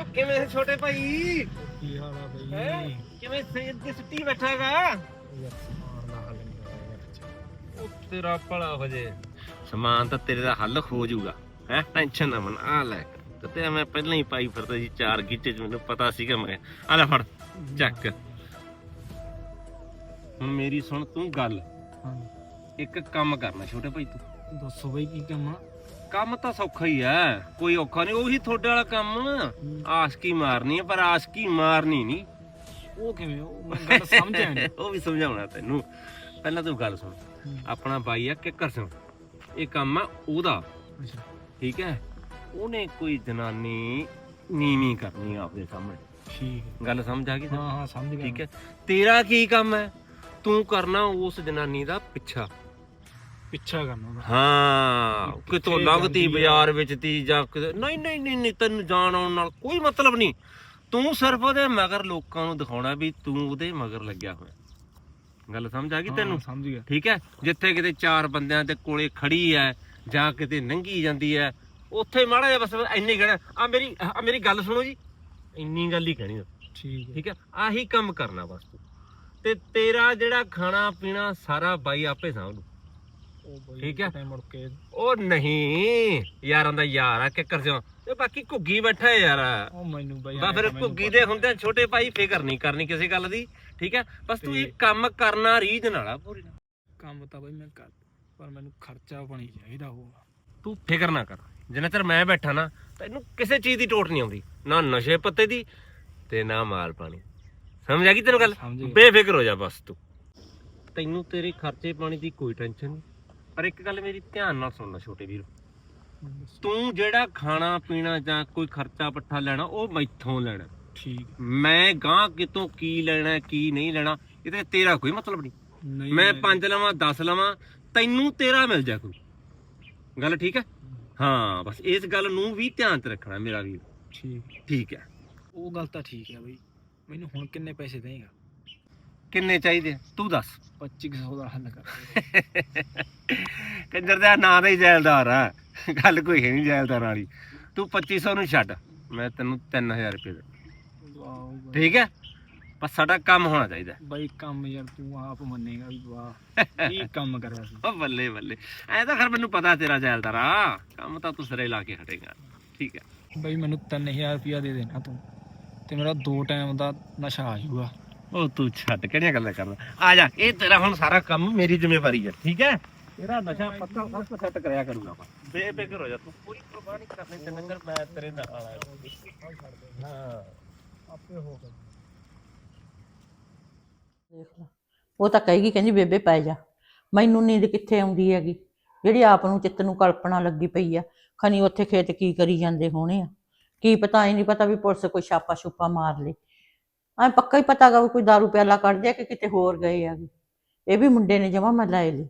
ਉਹ ਕਿਵੇਂ ਛੋਟੇ ਭਾਈ? ਕੀ ਹਾਲ ਆ? ਬਈ? ਕਿਵੇਂ ਸੇਜ ਦੀ ਸੁੱਤੀ ਬੈਠਾਗਾ ਉਹ ਤੇਰਾ ਭਲਾ ਹੋ ਜੇ। ਸਮਾਨ ਤਾਂ ਤੇਰੇ ਦਾ ਹੱਲ ਹੋ ਜਾਊਗਾ। ਹੈ? ਟੈਨਸ਼ਨ ਨਾ ਮਨ ਆ ਲੈ। ਤੇ ਤੇਰਾ ਮੈਂ ਪਹਿਲਾਂ ਹੀ ਪਾਈ ਫਿਰਦਾ ਸੀ ਚਾਰ ਗੀਟੇ ਚ ਮੈਨੂੰ ਪਤਾ ਸੀਗਾ ਮੈਂ। ਆ ਲੈ ਫੜ ਚੱਕ। ਹੁਣ ਮੇਰੀ ਸੁਣ ਤੂੰ ਗੱਲ। ਹਾਂ। ਇੱਕ ਕੰਮ ਕਰਨਾ ਛੋਟੇ ਭਾਈ ਤੂੰ। ਦੱਸੋ ਬਈ ਕੀ ਕੰਮ ਆ? ਕੰਮ ਤਾਂ ਸੌਖਾ ਹੀ ਐ ਕੋਈ ਔਖਾ ਨਹੀਂ ਉਹੀ ਤੁਹਾਡੇ ਵਾਲਾ ਕੰਮ। ਆਸ਼ਕੀ ਮਾਰਨੀ ਹੈ ਪਰ ਆਸ਼ਕੀ ਮਾਰਨੀ ਨਹੀਂ। ਉਹ ਕਿਵੇਂ? ਉਹ ਮੈਂ ਗੱਲ ਸਮਝਿਆ ਨਹੀਂ ਉਹ ਵੀ ਸਮਝਾਉਣਾ ਤੈਨੂੰ। ਪਹਿਲਾਂ ਤੂੰ ਗੱਲ ਸੁਣ। ਆਪਣਾ ਬਾਈ ਆ ਕਿੱਕਰ ਸਿੰਘ। ਇਹ ਕੰਮ ਆ ਉਹਦਾ। ਅੱਛਾ। ਠੀਕ ਹੈ? ਉਹਨੇ ਕੋਈ ਜਨਾਨੀ ਨੀਵੀਂ ਕਰਨੀ ਆ ਆਪਦੇ ਸਾਹਮਣੇ। ਠੀਕ ਗੱਲ ਸਮਝ ਆ ਗਈ? ਹਾਂ ਹਾਂ ਸਮਝ ਗਿਆ। ਠੀਕ ਹੈ? ਤੇਰਾ ਕੀ ਕੰਮ ਹੈ? ਤੂੰ ਕਰਨਾ ਉਸ ਜਨਾਨੀ ਦਾ ਪਿੱਛਾ। ਪਿੱਛਾ ਕਰਨਾ। ਹਾਂ ਕਿਤੋਂ ਲੰਘਦੀ? ਬਾਜ਼ਾਰ ਵਿੱਚ ਤੀ ਜਾਂ ਨਹੀਂ ਨਹੀਂ ਨਹੀਂ ਤੈਨੂੰ ਜਾਣ ਆਉਣ ਨਾਲ ਕੋਈ ਮਤਲਬ ਨਹੀਂ। ਤੂੰ ਸਿਰਫ ਉਹਦੇ ਮਗਰ ਲੋਕਾਂ ਨੂੰ ਦਿਖਾਉਣਾ ਵੀ ਤੂੰ ਉਹਦੇ ਮਗਰ ਲੱਗਿਆ ਹੋਇਆ। ਗੱਲ ਸਮਝ ਆ ਗਈ ਹਾਂ, ਤੈਨੂੰ? ਸਮਝ ਗਿਆ। ਠੀਕ ਹੈ? ਜਿੱਥੇ ਕਿਤੇ ਚਾਰ ਬੰਦਿਆਂ ਦੇ ਕੋਲੇ ਖੜੀ ਐ ਜਾਂ ਕਿਤੇ ਨੰਗੀ ਜਾਂਦੀ ਐ ਉੱਥੇ ਮਾੜਾ ਜਿਹਾ ਬਸ ਇੰਨੀ ਕਹਿਣਾ ਆ ਮੇਰੀ ਆ ਮੇਰੀ ਗੱਲ ਸੁਣੋ ਜੀ। ਇੰਨੀ ਗੱਲ ਹੀ ਕਹਿਣੀ ਠੀਕ ਹੈ। ਠੀਕ ਹੈ? ਆਹੀ ਕੰਮ ਕਰਨਾ ਬਸ ਤੂੰ। ਤੇਰਾ ਜਿਹੜਾ ਖਾਣਾ ਪੀਣਾ ਸਾਰਾ ਬਾਈ ਆਪੇ ਸਾਂਭ ਲੂ ਠੀਕ ਹੈ। ਕਿਤੇ ਮੁੜ ਕੇ ਉਹ ਨਹੀਂ ਯਾਰਾਂ ਦਾ ਯਾਰ ਆ ਕਿੱਕਰ ਸਿਓ ਤੇ ਬਾਕੀ ਘੁੱਗੀ ਬੈਠਾ ਹੈ ਯਾਰ। ਉਹ ਮੈਨੂੰ ਬਈ ਬਾ ਫਿਰ ਘੁੱਗੀ ਦੇ ਹੁੰਦੇ ਛੋਟੇ ਭਾਈ ਫਿਕਰ ਨਹੀਂ ਕਰਨੀ ਕਿਸੇ ਗੱਲ ਦੀ ਠੀਕ ਹੈ? ਬਸ ਤੂੰ ਇਹ ਕੰਮ ਕਰਨਾ ਰੀਝ ਨਾਲ ਆ ਪੂਰੀ ਕੰਮ ਤਾਂ ਬਈ ਮੈਂ ਕਰ ਪਰ ਮੈਨੂੰ ਖਰਚਾ ਪਾਣੀ ਚਾਹੀਦਾ ਹੋਊਗਾ ਤੂੰ ਫਿਕਰ ਨਾ ਕਰ। ਜਿੰਨਾ ਚਿਰ ਮੈਂ ਬੈਠਾ ਨਾ ਤੈਨੂੰ ਕਿਸੇ ਚੀਜ਼ ਦੀ ਟੋਟ ਨਹੀਂ ਆਉਂਦੀ। ਨਾ ਨਸ਼ੇ ਪੱਤੇ ਦੀ ਤੇ ਨਾ ਮਾਲ ਪਾਣੀ। ਸਮਝ ਆ ਗਈ ਤੈਨੂੰ ਗੱਲ। ਬੇਫਿਕਰ ਹੋ ਜਾ ਬਸ ਤੂੰ। ਤੈਨੂੰ ਤੇਰੇ ਖਰਚੇ ਪਾਣੀ ਦੀ ਕੋਈ ਟੈਨਸ਼ਨ ਨਹੀਂ। ਪਰ ਇੱਕ ਗੱਲ ਮੇਰੀ ਧਿਆਨ ਨਾਲ ਸੁਣ ਲੈ ਛੋਟੇ ਵੀਰ। ਤੂੰ ਜਿਹੜਾ ਖਾਣਾ ਪੀਣਾ ਜਾਂ ਕੋਈ ਖਰਚਾ ਪੱਠਾ ਲੈਣਾ ਉਹ ਮੈਥੋਂ ਲੈਣਾ। ਠੀਕ। ਮੈਂ ਗਾਂ ਕਿਤੋਂ ਕੀ ਲੈਣਾ ਕੀ ਨਹੀਂ ਲੈਣਾ ਇਹ ਤੇ ਤੇਰਾ ਕੋਈ ਮਤਲਬ ਨਹੀਂ। ਨਹੀਂ ਮੈਂ 5 ਲਵਾਂ 10 ਲਵਾਂ ਤੈਨੂੰ ਤੇਰਾ ਮਿਲ ਜਾ ਕੋਈ। ਗੱਲ ਠੀਕ ਹੈ? ਹਾਂ ਬਸ ਇਸ ਗੱਲ ਨੂੰ ਵੀ ਧਿਆਨ 'ਚ ਰੱਖਣਾ ਮੇਰਾ ਵੀਰ। ਠੀਕ। ਠੀਕ ਹੈ। ਉਹ ਗੱਲ ਤਾਂ ਠੀਕ ਹੈ ਬਈ। ਮੈਨੂੰ ਹੁਣ ਕਿੰਨੇ ਪੈਸੇ ਦੇਗਾ? ਕਿੰਨੇ ਚਾਹੀਦੇ? ਤੂੰ ਦੱਸ। 2500 ਦਾ ਹੱਲ ਕਰ। ਕੰਜਰ ਦਾ ਨਾਂ ਦਾ ਹੀ ਜੈਲਦਾਰ ਆ। ਗੱਲ ਕੋਈ ਹੈ ਨਹੀਂ ਜੈਲਦਾਰ ਵਾਲੀ। ਤੂੰ 2500 ਨੂੰ ਛੱਡ। ਮੈਂ ਤੈਨੂੰ 3000 ਰੁਪਏ ਦੇ। ਠੀਕ ਹੈ? ਬਸ ਸਾਡਾ ਕੰਮ ਹੋਣਾ ਚਾਹੀਦਾ। ਬਈ ਕੰਮ ਯਾਰ ਤੂੰ ਆਪ ਮੰਨੇਗਾ ਵੀ ਵਾਹ। ਕੀ ਕੰਮ ਕਰਿਆ ਸੀ? ਓ ਬੱਲੇ ਬੱਲੇ। ਐ ਤਾਂ ਖਰ ਮੈਨੂੰ ਪਤਾ ਤੇਰਾ ਜੈਲਦਾਰ ਆ। ਕੰਮ ਤਾਂ ਤੂੰ ਸਿਰੇ ਲਾ ਕੇ ਹਟੇਗਾ। ਠੀਕ ਹੈ। ਬਈ ਮੈਨੂੰ 3000 ਰੁਪਇਆ ਦੇ ਦੇਣਾ ਤੂੰ। ਤੇ ਮੇਰਾ ਦੋ ਟਾਈਮ ਦਾ ਨਸ਼ਾ ਆ ਜਾਊਗਾ। ਉਹ ਤੂੰ ਛੱਡ, ਕਿਹੜੀਆਂ ਗੱਲਾਂ ਕਰਦਾ? ਆ ਜਾ, ਇਹ ਤੇਰਾ ਹੁਣ ਸਾਰਾ ਕੰਮ ਮੇਰੀ ਜ਼ਿੰਮੇਵਾਰੀ ਹੈ ਠੀਕ ਹੈ? ਤੇਰਾ ਨਸ਼ਾ ਪੱਕਾ ਸਭ ਸੈੱਟ ਕਰਿਆ ਕਰੂੰਗਾ ਮੈਂ ਬੇਫਿਕਰ ਹੋ ਜਾ ਤੂੰ। ਕੋਈ ਪਰਵਾਹ ਨਹੀਂ ਕਰਨੀ ਤੇ ਨੰਗਰ ਮੈਂ ਤੇਰੇ ਨਾਲ ਆ ਹਾਂ। ਆਪੇ ਹੋਗਾ ਦੇਖ ਲਾ। ਉਹ ਤਾਂ ਕਹੇਗੀ, ਕਹਿੰਦੀ, ਬੇਬੇ ਪੈ ਜਾ। ਮੈਨੂੰ ਨੀਂਦ ਕਿੱਥੇ ਆਉਂਦੀ ਹੈਗੀ? ਜਿਹੜੀ ਆਪ ਨੂੰ ਚਿੱਤ ਨੂੰ ਕਲਪਨਾ ਲੱਗੀ ਪਈ ਆ ਖਨੀ ਉੱਥੇ ਖੇਤ ਕੀ ਕਰੀ ਜਾਂਦੇ ਹੋਣੇ ਆ? ਕੀ ਪਤਾ, ਇਹ ਨਹੀਂ ਪਤਾ ਵੀ ਪੁਲਿਸ ਕੋਈ ਛਾਪਾ ਛੁਪਾ ਮਾਰ ਲੇ। ਐ ਪੱਕਾ ਹੀ ਪਤਾ ਗਾ ਵੀ ਕੋਈ ਦਾਰੂ ਪਿਆਲਾ ਕੱਢ ਦਿਆ ਕਿ ਕਿਤੇ ਹੋਰ ਗਏ ਆ ਇਹ ਵੀ ਮੁੰਡੇ ਨੇ ਜਮਾ ਮੈਂ ਲੈ ਲਈ।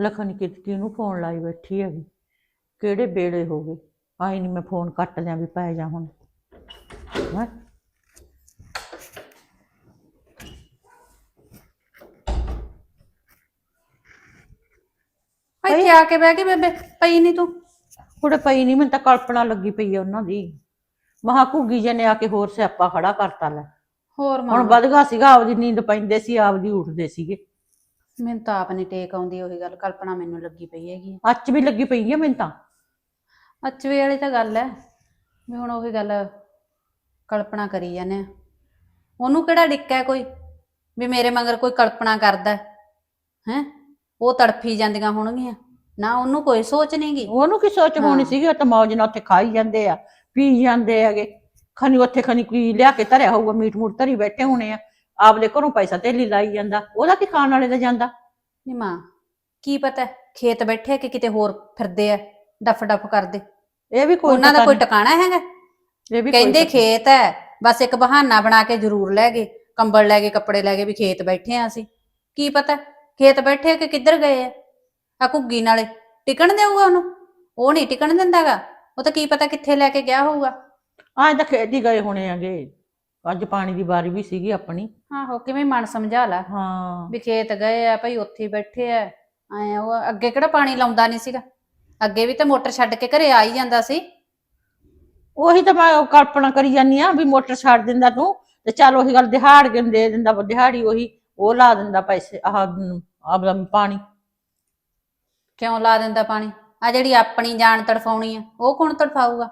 ਲਖਨ ਕਿਤਕੀ ਨੂੰ ਫੋਨ ਲਾਈ ਬੈਠੀ ਹੈਗੀ। ਕਿਹੜੇ ਬੇੜੇ ਹੋ ਗਏ? ਆਈ ਨਹੀਂ ਮੈਂ ਫੋਨ ਕੱਟ ਲਿਆ ਵੀ ਪੈ ਜਾ ਹੁਣ। ਹੈਂ? ਇੱਥੇ ਆ ਕੇ ਬਹਿ ਗਈ ਬੇਬੇ। ਪਈ ਨਹੀਂ ਤੂੰ? ਕੁੜੇ ਪਈ ਨਹੀਂ ਮੈਨੂੰ ਤਾਂ ਕਲਪਨਾ ਲੱਗੀ ਪਈ ਆ ਉਹਨਾਂ ਦੀ। ਮਹਾ ਘੁੱਗੀ ਜੇ ਨੇ ਆ ਕੇ ਹੋਰ ਸਿਆਪਾ ਖੜਾ ਕਰਤਾ ਲੈ। ਹੋਰ ਹੁਣ ਮਾਂ। ਵਧਗਾ ਸੀਗਾ ਆਪਦੀ ਨੀਂਦ ਪੈਂਦੇ ਸੀ ਆਪਦੀ ਉੱਠਦੇ ਸੀਗੇ। ਮੈਨੂੰ ਤਾਂ ਆਪ ਨਹੀਂ ਟੇਕ ਆਉਂਦੀ ਉਹੀ ਗੱਲ ਕਲਪਨਾ ਮੈਨੂੰ ਲੱਗੀ ਪਈ ਹੈਗੀ। ਅੱਜ ਵੀ ਲੱਗੀ ਪਈ ਆ ਮੈਨੂੰ ਤਾਂ। ਅੱਚਵੇ ਵਾਲੀ ਤਾਂ ਗੱਲ ਹੈ ਵੀ ਹੁਣ ਉਹੀ ਗੱਲ ਕਲਪਨਾ ਕਰੀ ਜਾਂਦੇ ਆ। ਉਹਨੂੰ ਕਿਹੜਾ ਡਿੱਕਾ ਹੈ ਕੋਈ ਵੀ ਮੇਰੇ ਮਗਰ ਕੋਈ ਕਲਪਨਾ ਕਰਦਾ ਹੈ? ਉਹ ਤੜਫੀ ਜਾਂਦੀਆਂ ਹੋਣਗੀਆਂ ਨਾ ਉਹਨੂੰ ਕੋਈ ਸੋਚ ਨਹੀਂਗੀ ਉਹਨੂੰ ਕੀ ਸੋਚ ਹੋਣੀ ਹਾਂ। ਸੀਗੀ ਉਹ ਤਾਂ ਮੌਜ ਨਾਲ ਉੱਥੇ ਖਾਈ ਜਾਂਦੇ ਆ ਪੀ ਜਾਂਦੇ ਹੈਗੇ। ਖਨੀ ਉੱਥੇ ਖਨੀ ਕੋਈ ਲਿਆ ਕੇ ਧਰਿਆ ਹੋਊਗਾ ਮੀਟ ਮੂਟ ਧਰੀ ਬੈਠੇ ਹੋਣੇ ਆ। ਆਪਦੇ ਘਰੋਂ ਪੈਸਾ ਧੇਲੀ ਲਾਈ ਜਾਂਦਾ। ਉਹਦਾ ਕੀ ਖਾਣ ਵਾਲੇ ਦਾ ਜਾਂਦਾ? ਨੀ ਮਾਂ ਕੀ ਪਤਾ ਖੇਤ ਬੈਠੇ ਕਿ ਕਿਤੇ ਹੋਰ ਫਿਰਦੇ ਆ ਡਫ ਡਫ ਕਰਦੇ। ਇਹ ਵੀ ਕੋਈ ਉਹਨਾਂ ਦਾ ਪਤਾ ਕੋਈ। ਟਿਕਾਣਾ ਹੈਗਾ? ਇਹ ਵੀ ਕੋਈ ਕਹਿੰਦੇ ਪਤਾ- ਖੇਤ ਹੈ ਬਸ ਇੱਕ ਬਹਾਨਾ ਬਣਾ ਕੇ ਜ਼ਰੂਰ ਲੈ ਗਏ। ਕੰਬਲ ਲੈ ਗਏ ਕੱਪੜੇ ਲੈ ਗਏ ਵੀ ਖੇਤ ਬੈਠੇ ਆ ਅਸੀਂ। ਕੀ ਪਤਾ ਖੇਤ ਬੈਠੇ ਆ ਕਿ ਕਿੱਧਰ ਗਏ ਆ? ਆ ਘੁੱਗੀ ਨਾਲੇ ਟਿਕਣ ਦੇਊਗਾ ਉਹਨੂੰ? ਉਹ ਨਹੀਂ ਟਿਕਣ ਦਿੰਦਾਗਾ। ਉਹ ਤਾਂ ਕੀ ਪਤਾ ਕਿੱਥੇ ਲੈ ਕੇ ਗਿਆ ਹੋਊਗਾ। ਅੱਜ ਤਾਂ ਖੇਤ ਹੀ ਗਏ ਹੋਣੇ ਆਗੇ ਅੱਜ ਪਾਣੀ ਦੀ ਵਾਰੀ ਵੀ ਸੀਗੀ ਆਪਣੀ। ਆਹੋ ਕਿਵੇਂ ਮਨ ਸਮਝਾ ਲਾ। ਹਾਂ। ਵੀ ਖੇਤ ਗਏ ਆ ਭਾਈ ਉੱਥੇ ਹੀ ਬੈਠੇ ਆ। ਐ ਉਹ ਅੱਗੇ ਕਿਹੜਾ ਪਾਣੀ ਲਾਉਂਦਾ ਨਹੀਂ ਸੀਗਾ? ਅੱਗੇ ਵੀ ਤਾਂ ਮੋਟਰ ਛੱਡ ਕੇ ਘਰੇ ਆ ਹੀ ਜਾਂਦਾ ਸੀ। ਉਹੀ ਤਾਂ ਮੈਂ ਕਲਪਨਾ ਕਰੀ ਜਾਨੀ ਆ ਵੀ ਮੋਟਰ ਛੱਡ ਦਿੰਦਾ ਤੂੰ ਤੇ ਚੱਲ ਉਹੀ ਗੱਲ ਦਿਹਾੜ ਕੇ ਦੇ ਦਿੰਦਾ ਦਿਹਾੜੀ ਉਹੀ ਉਹ ਲਾ ਦਿੰਦਾ ਪੈਸੇ ਆਹ ਆਪਦਾ ਪਾਣੀ। ਕਿਉਂ ਲਾ ਦਿੰਦਾ ਪਾਣੀ? ਆ ਜਿਹੜੀ ਆਪਣੀ ਜਾਨ ਤੜਫਾਉਣੀ ਆ ਉਹ ਕੌਣ ਤੜਫਾਊਗਾ?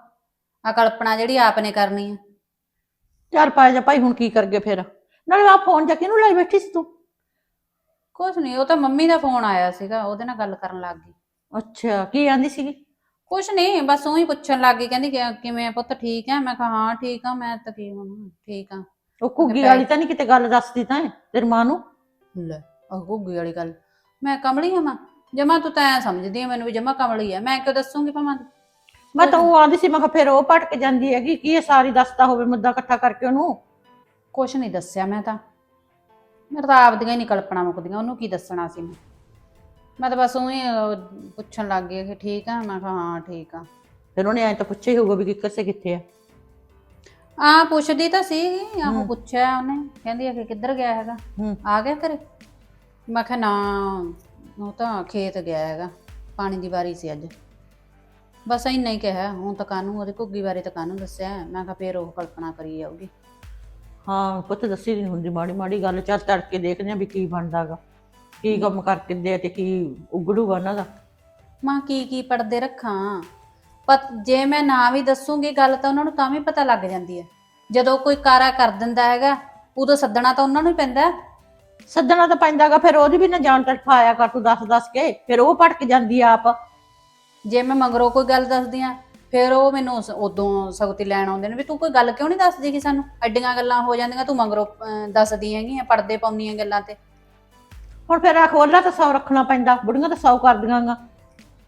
ਆ ਕਲਪਨਾ ਜਿਹੜੀ ਆਪ ਨੇ ਕਰਨੀ ਆ। ਚੱਲ ਪਾ ਜਾ ਭਾਈ ਹੁਣ ਕੀ ਕਰਗੇ ਫਿਰ? ਨਾਲੇ ਆ ਫੋਨ ਜਾ ਕਿਹਨੂੰ ਲਾਈ ਬੈਠੀ ਸੀ ਤੂੰ? ਕੁਛ ਨਹੀਂ ਉਹ ਤਾਂ ਮੰਮੀ ਦਾ ਫੋਨ ਆਇਆ ਸੀਗਾ ਉਹਦੇ ਨਾਲ ਗੱਲ ਕਰਨ ਲੱਗ ਗਈ। ਅੱਛਾ ਕੀ ਆਂਦੀ ਸੀਗੀ? ਕੁਛ ਨਹੀਂ ਬਸ ਉਹੀ ਪੁੱਛਣ ਲੱਗ ਗਈ ਕਹਿੰਦੀ ਕਿ- ਕਿਵੇਂ ਆ ਪੁੱਤ ਠੀਕ ਆ? ਮੈਂ ਕਿਹਾ ਹਾਂ ਠੀਕ ਆ ਮੈਂ ਤਾਂ ਕੀ ਹੋਣਾ ਠੀਕ ਆ। ਉਹ ਘੁੱਗੀ ਵਾਲੀ ਤਾਂ ਨਹੀਂ ਕਿਤੇ ਗੱਲ ਦੱਸਦੀ ਤਾਂ ਤੇਰੀ ਮਾਂ ਨੂੰ? ਲੈ ਉਹ ਗੁੱਗੀ ਵਾਲੀ ਗੱਲ। ਮੈਂ ਕਮਲੀ ਆ ਮਾਂ? ਜਮਾ ਤੂੰ ਤਾਂ ਐਂ ਸਮਝਦੀ ਆ ਮੈਨੂੰ ਵੀ ਜਮਾ ਕਮਲੀ ਆ। ਮੈਂ ਕਿਉਂ ਦੱਸੂਗੀ ਭਾਵੇਂ? ਮੈਂ ਤਾਂ ਉਹ ਆਂਦੀ ਸੀ ਮੈਂ ਕਿਹਾ ਫਿਰ ਉਹ ਭਟਕ ਜਾਂਦੀ ਹੈਗੀ ਕੀ ਇਹ ਸਾਰੀ ਦੱਸਦਾ ਹੋਵੇ ਮੁੱਦਾ ਇਕੱਠਾ ਕਰਕੇ ਉਹਨੂੰ? ਕੁਛ ਨਹੀਂ ਦੱਸਿਆ ਮੈਂ ਤਾਂ। ਮੇਰੇ ਤਾਂ ਆਪਦੀਆਂ ਹੀ ਨਹੀਂ ਕਲਪਨਾ ਮੁੱਕਦੀਆਂ ਉਹਨੂੰ ਕੀ ਦੱਸਣਾ ਸੀ ਮੈਂ? ਮੈਂ ਤਾਂ ਬਸ ਉਹੀ ਪੁੱਛਣ ਲੱਗ ਗਈ ਕਿ ਠੀਕ ਆ? ਮੈਂ ਕਿਹਾ ਹਾਂ ਠੀਕ ਆ। ਫਿਰ ਉਹਨੇ ਐਂ ਤਾਂ ਪੁੱਛਿਆ ਹੀ ਹੋਊਗਾ ਵੀ ਕਿ ਕਿਸੇ ਕਿੱਥੇ ਆ। ਆ ਪੁੱਛਦੀ ਤਾਂ ਸੀ ਆਹੋ। ਪੁੱਛਿਆ ਉਹਨੇ ਕਹਿੰਦੀ ਆ ਕਿ ਕਿੱਧਰ ਗਿਆ ਹੈਗਾ? ਹੂੰ। ਆ ਗਿਆ ਘਰੇ? ਮੈਂ ਕਿਹਾ ਨਾ ਉਹ ਤਾਂ ਖੇਤ ਗਿਆ ਹੈਗਾ ਪਾਣੀ ਦੀ ਵਾਰੀ ਸੀ ਅੱਜ। ਬਸ ਇੰਨਾ ਹੀ ਕਿਹਾ ਹੁਣ ਤਾਂ ਕਾਨੂੰ ਉਹਦੇ ਘੁੱਗੀ ਬਾਰੇ ਤਾਂ ਕਾਨੂੰ ਦੱਸਿਆ ਮੈਂ ਕਿਹਾ ਫੇਰ ਉਹ ਕਲਪਨਾ ਕਰੀ ਜਾਊਗੀ। ਹਾਂ ਪੁੱਤ ਦੱਸੀ ਨਹੀਂ ਹੁੰਦੀ ਮਾੜੀ ਮਾੜੀ ਗੱਲ ਚੱਲ ਤੜਕੇ ਦੇਖਦੇ ਆ ਵੀ ਕੀ ਬਣਦਾਗਾ ਕੀ ਕੰਮ ਕਰਕੇ ਦੇ ਤੇ ਕੀ ਉਗੜੂਗਾ ਉਹਨਾਂ ਦਾ। ਮਾਂ ਕੀ ਕੀ ਪੜਦੇ ਰੱਖਾਂ? ਪਰ ਜੇ ਮੈਂ ਨਾ ਵੀ ਦੱਸੂਗੀ ਗੱਲ ਤਾਂ ਉਹਨਾਂ ਨੂੰ ਤਾਂ ਵੀ ਪਤਾ ਲੱਗ ਜਾਂਦੀ ਹੈ। ਜਦੋਂ ਕੋਈ ਕਾਰਾ ਕਰ ਦਿੰਦਾ ਹੈਗਾ ਉਦੋਂ ਸੱਦਣਾ ਤਾਂ ਉਹਨਾਂ ਨੂੰ ਹੀ ਪੈਂਦਾ। ਹੈ। ਸੱਦਣਾ ਤਾਂ ਪੈਂਦਾਗਾ ਫਿਰ ਉਹਦੀ ਵੀ ਨਾ ਜਾਣ ਤੜਫਾਇਆ ਕਰ ਤੂੰ ਦੱਸ ਦੱਸ ਕੇ ਫਿਰ ਉਹ ਭਟਕ ਜਾਂਦੀ ਆ ਆਪ। ਜੇ ਮੈਂ ਮਗਰੋਂ ਕੋਈ ਗੱਲ ਦੱਸਦੀ ਆ ਫਿਰ ਉਹ ਮੈਨੂੰ ਸ- ਉਦੋਂ ਸਗਤੀ ਲੈਣ ਆਉਂਦੇ ਨੇ ਵੀ ਤੂੰ ਕੋਈ ਗੱਲ ਕਿਉਂ ਨਹੀਂ ਦੱਸਦੀ ਕਿ ਸਾਨੂੰ? ਐਡੀਆਂ ਗੱਲਾਂ ਹੋ ਜਾਂਦੀਆਂ ਤੂੰ ਮਗਰੋਂ ਅਹ, ਦੱਸਦੀ ਹੈਗੀਆਂ ਪਰਦੇ ਪਾਉਂਦੀਆਂ ਗੱਲਾਂ ਤੇ। ਹੁਣ ਫਿਰ ਆ ਖੋਲਾ ਤਾਂ ਸੌ ਰੱਖਣਾ ਪੈਂਦਾ ਬੁੜੀਆਂ ਤਾਂ ਸੌ ਕਰਦੀਆਂ ਗਾ।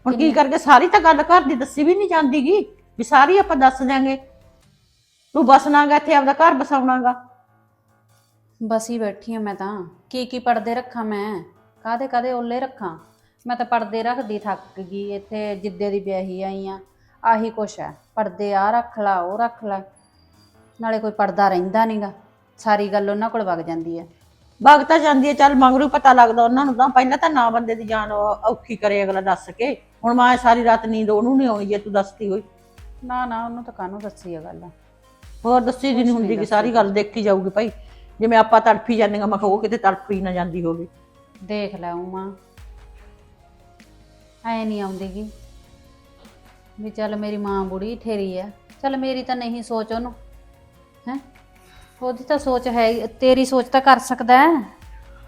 ਹੁਣ ਕੀ ਕਰਕੇ ਸਾਰੀ ਤਾਂ ਗੱਲ ਘਰ ਦੀ ਦੱਸੀ ਵੀ ਨਹੀਂ ਜਾਂਦੀਗੀ ਵੀ ਸਾਰੀ ਆਪਾਂ ਦੱਸ ਦਿਆਂਗੇ। ਤੂੰ ਬਸਣਾਗਾ ਇੱਥੇ ਆਪਦਾ ਘਰ ਬਸਾਉਣਾਗਾ। ਬਸ ਹੀ ਬੈਠੀ ਆ ਮੈਂ ਤਾਂ। ਕੀ ਕੀ ਪਰਦੇ ਰੱਖਾਂ ਮੈਂ? ਕਾਦੇ ਕਾਦੇ ਓਲੇ ਰੱਖਾਂ? ਮੈਂ ਤਾਂ ਪਰਦੇ ਰੱਖਦੀ ਥੱਕ ਗਈ ਇੱਥੇ ਜਿੱਦੇ ਦੀ ਵਿਆਹੀ ਆਈ ਆ ਆਹੀ ਕੁਛ ਹੈ। ਪਰਦੇ ਆ ਰੱਖ ਲਾ ਉਹ ਰੱਖ ਲਾ। ਨਾਲੇ ਕੋਈ ਪਰਦਾ ਰਹਿੰਦਾ ਨਹੀਂਗਾ ਸਾਰੀ ਗੱਲ ਉਹਨਾਂ ਕੋਲ ਵਗ ਜਾਂਦੀ ਹੈ। ਵਗ ਤਾਂ ਜਾਂਦੀ ਹੈ ਚੱਲ ਮਗਰੋਂ ਪਤਾ ਲੱਗਦਾ ਉਹਨਾਂ ਨੂੰ ਤਾਂ ਪਹਿਲਾਂ ਤਾਂ ਨਾ ਬੰਦੇ ਦੀ ਜਾਨ ਔ- ਔਖੀ ਕਰੇ ਅਗਲਾ ਦੱਸ ਕੇ। ਹੁਣ ਮੈਂ ਸਾਰੀ ਰਾਤ ਨੀਂਦ ਉਹਨੂੰ ਨਹੀਂ ਆਉਣੀ ਜੇ ਤੂੰ ਦੱਸਦੀ ਹੋਈ। ਨਾ ਨਾ ਉਹਨੂੰ ਤਾਂ ਕਾਹਨੂੰ ਦੱਸੀ ਆ ਗੱਲ? ਹੋਰ ਦੱਸੀ ਦੀ ਨਹੀਂ ਹੁੰਦੀ ਕਿ ਸਾਰੀ ਗੱਲ ਦੇਖੀ ਜਾਊਗੀ ਭਾਈ। ਜਿਵੇਂ ਆਪਾਂ ਤੜਫੀ ਜਾਂਦੇ ਮੈਂ ਕਿਹਾ ਉਹ ਕਿਤੇ ਤੜਫੀ ਨਾ ਜਾਂਦੀ ਹੋਵੇ। ਦੇਖ ਲੈ ਉਮਾ ਐ ਨਹੀਂ ਆਉਂਦੀਗੀ ਵੀ ਚੱਲ ਮੇਰੀ ਮਾਂ ਬੁੜੀ ਠੇਰੀ ਆ ਚੱਲ ਮੇਰੀ ਤਾਂ ਨਹੀਂ ਸੋਚ ਉਹਨੂੰ। ਹੈ? ਉਹਦੀ ਤਾਂ ਸੋਚ ਹੈ ਤੇਰੀ ਸੋਚ ਤਾਂ ਕਰ ਸਕਦਾ ਹੈ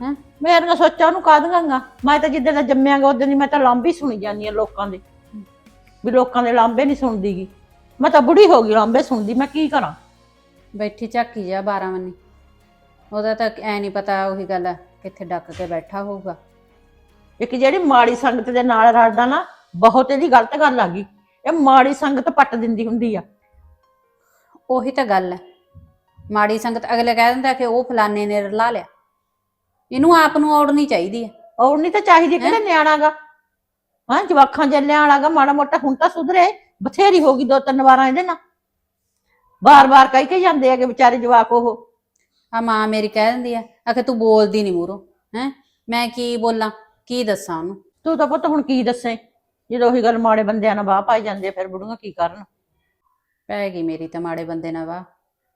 ਹੈ? ਮੇਰੀਆਂ ਸੋਚਾਂ ਉਹਨੂੰ ਕਾਹਦੀਆਂ ਮੈਂ ਤਾਂ ਜਿੱਦਾਂ ਦਾ ਜੰਮਿਆਗਾ ਉਦੋਂ ਦੀ ਮੈਂ ਤਾਂ ਲਾਂਬੀ ਸੁਣੀ ਜਾਂਦੀ ਆ ਲੋਕਾਂ ਦੇ। ਵੀ ਲੋਕਾਂ ਦੇ ਲਾਂਬੇ ਨਹੀਂ ਸੁਣਦੀਗੀ। ਮੈਂ ਤਾਂ ਬੁੜੀ ਹੋ ਗਈ ਲਾਂਬੇ ਸੁਣਦੀ ਮੈਂ ਕੀ ਕਰਾਂ? ਬੈਠੀ ਝਾਕੀ ਜਾ 12 ਵੰਨੀ ਉਹਦਾ ਤਾਂ ਐ ਨਹੀਂ ਪਤਾ ਉਹੀ ਗੱਲ ਹੈ, ਕਿੱਥੇ ਡੱਕ ਕੇ ਬੈਠਾ ਹੋਊਗਾ। ਇੱਕ ਜਿਹੜੀ ਮਾੜੀ ਸੰਗਤ ਦੇ ਨਾਲ ਰਲਦਾ ਨਾ ਬਹੁਤ ਇਹਦੀ ਗਲਤ ਗੱਲ ਆ ਗਈ। ਇਹ ਮਾੜੀ ਸੰਗਤ ਪੱਟ ਦਿੰਦੀ ਹੁੰਦੀ ਆ। ਉਹੀ ਤਾਂ ਗੱਲ ਹੈ। ਮਾੜੀ ਸੰਗਤ ਅਗਲੇ ਕਹਿ ਦਿੰਦਾ ਕਿ ਉਹ ਫਲਾਣੇ ਨੇ ਰਲਾ ਲਿਆ। ਇਹਨੂੰ ਆਪ ਨੂੰ ਔੜਨੀ ਚਾਹੀਦੀ ਹੈ। ਔਰ ਨਹੀਂ ਤਾਂ ਚਾਹੀਦੀ ਕਿਹੜੇ ਨਿਆਣਾਗਾ ਹਾਂ ਜਵਾਖਾਂ ਜੱਲਿਆਂ ਵਾਲਾਗਾ ਮਾੜਾ ਮੋਟਾ ਹੁਣ ਤਾਂ ਸੁਧਰੇ। ਬਥੇਰੀ ਹੋ ਗਈ ਦੋ ਤਿੰਨ ਵਾਰਾਂ ਇਹਦੇ ਨਾਲ। ਬਾਰ-ਬਾਰ ਕਹਿ ਕੇ ਜਾਂਦੇ ਆ ਕਿ ਵਿਚਾਰੇ ਜਵਾਕ ਉਹ। ਆ ਮਾਂ ਮੇਰੀ ਕਹਿ ਦਿੰਦੀ ਆ ਆਖੇ ਤੂੰ ਬੋਲਦੀ ਨਹੀਂ ਮੂਰੋ ਹੈ? ਮੈਂ ਕੀ ਬੋਲਾਂ? ਕੀ ਦੱਸਾਂ ਉਹਨੂੰ? ਤੂੰ ਤਾਂ ਪੁੱਤ ਹੁਣ ਕੀ ਦੱਸੇ? ਜਦੋਂ ਉਹੀ ਗੱਲ ਮਾੜੇ ਬੰਦਿਆਂ ਨਾਲ ਬਾਹ ਪਾਈ ਜਾਂਦੇ ਆ ਫਿਰ ਬੁੜੀਆਂ ਕੀ ਕਰਨ? ਪੈ ਗਈ ਮੇਰੀ ਤਾਂ ਮਾੜੇ ਬੰਦੇ ਨਾਲ ਵਾ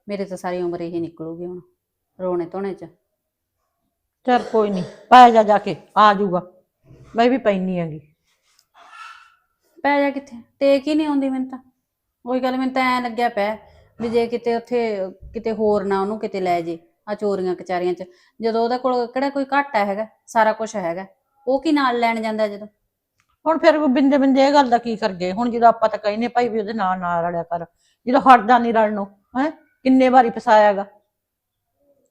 ਮੇਰੀ ਤਾਂ ਸਾਰੀ ਉਮਰ ਇਹੀ ਨਿਕਲੂਗੀ ਹੁਣ ਰੋਣੇ ਧੋਣੇ ਚ। ਚਲ ਕੋਈ ਨਹੀਂ ਪੈ ਜਾ ਜਾ ਕੇ ਆ ਜਾਊਗਾ। ਮੈਂ ਵੀ ਪੈਣੀ ਹੈਗੀ। ਪੈ ਜਾ ਕਿੱਥੇ? ਟੇਕ ਹੀ ਨਹੀਂ ਆਉਂਦੀ ਮੈਨੂੰ ਤਾਂ। ਉਹੀ ਗੱਲ ਮੈਨੂੰ ਤਾਂ ਐ ਲੱਗਿਆ ਪਿਆ ਵੀ ਜੇ ਕਿਤੇ ਉੱਥੇ ਕਿਤੇ ਹੋਰ ਨਾ ਉਹਨੂੰ ਕਿਤੇ ਲੈ ਜੇ ਆ ਚੋਰੀਆਂ ਕਚਾਰੀਆਂ ਚ। ਜਦੋਂ ਉਹਦੇ ਕੋਲ ਕਿਹੜਾ ਕੋਈ ਘਾਟਾ ਹੈਗਾ ਸਾਰਾ ਕੁਝ ਹੈਗਾ। ਉਹ ਕੀ ਨਾਲ ਲੈਣ ਜਾਂਦਾ ਜਦੋਂ? ਹੁਣ ਫਿਰ ਬਿੰਦੇ ਬਿੰਦੇ ਇਹ ਗੱਲ ਦਾ ਕੀ ਕਰਗੇ ਹੁਣ ਜਦੋਂ ਆਪਾਂ ਤਾਂ ਕਹਿੰਦੇ ਭਾਈ ਵੀ ਉਹਦੇ ਨਾਲ ਨਾਲ ਰਲਿਆ ਕਰ। ਜਦੋਂ ਹਟਦਾ ਨਹੀਂ ਰਲਣੋਂ ਹੈ? ਕਿੰਨੇ ਵਾਰੀ ਫਸਾਇਆਗਾ?